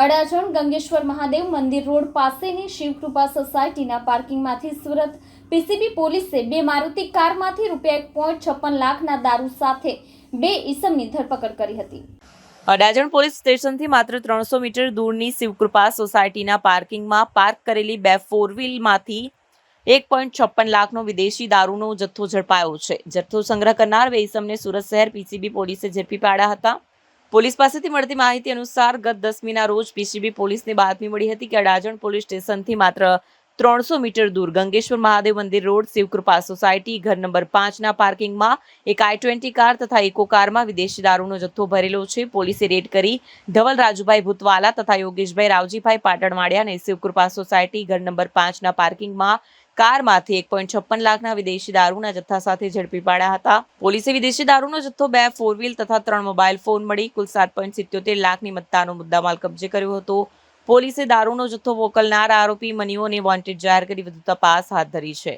અડાજણ ગંગેશ્વર મહાદેવ મંદિર રોડ પાસેની શિવકૃપા સોસાયટીના પાર્કિંગમાંથી સુરત પીસીબી પોલીસે બે મારુતિ કારમાંથી રૂપિયા એક પોઈન્ટ છપ્પન લાખના દારૂ સાથે બે ઈસમની ધરપકડ કરી હતી. અડાજણ પોલીસ સ્ટેશનથી માત્ર ત્રણસો મીટર દૂરની શિવકૃપા સોસાયટીના પાર્કિંગમાં પાર્ક કરેલી બે ફોર વ્હીલમાંથી એક પોઈન્ટ છપ્પન લાખનો વિદેશી દારૂનો જથ્થો ઝડપાયો છે. જથ્થો સંગ્રહ કરનાર બે ઇસમને સુરત શહેર પીસીબી પોલીસે ઝડપી પાડ્યા હતા. પોલીસ પાસેથી મળતી માહિતી અનુસાર ગત દસમીના રોજ પીસીબી પોલીસને બાતમી મળી હતી કે અડાજણ પોલીસ સ્ટેશનથી માત્ર ત્રણસો મીટર દૂર ગંગેશ્વર મહાદેવ મંદિર રોડ શિવકૃપા સોસાયટી ઘર નંબર પાંચના પાર્કિંગમાં એક આઈ ટ્વેન્ટી કાર તથા ઇકો કારમાં વિદેશી દારૂનો જથ્થો ભરેલો છે. પોલીસે રેડ કરી ધવલ રાજુભાઈ ભૂતવાલા તથા યોગેશભાઈ રાવજીભાઈ પાટણવાડિયા અને શિવકૃપા સોસાયટી ઘર નંબર પાંચના પાર્કિંગમાં કારમાંથી એક પોઈન્ટ છપ્પન લાખના વિદેશી દારૂના જથ્થા સાથે ઝડપી પાડ્યા હતા. પોલીસે વિદેશી દારૂનો જથ્થો બે ફોર વ્હીલ તથા ત્રણ મોબાઈલ ફોન મળી. કુલ સાત પોઈન્ટ સિત્યોતેર લાખની મત્તાનો મુદ્દામાલ કબજે કર્યો હતો. પોલીસે દારૂનો જથ્થો મોકલનાર આરોપી મનીઓને વોન્ટેડ જાહેર કરી વધુ તપાસ હાથ ધરી છે.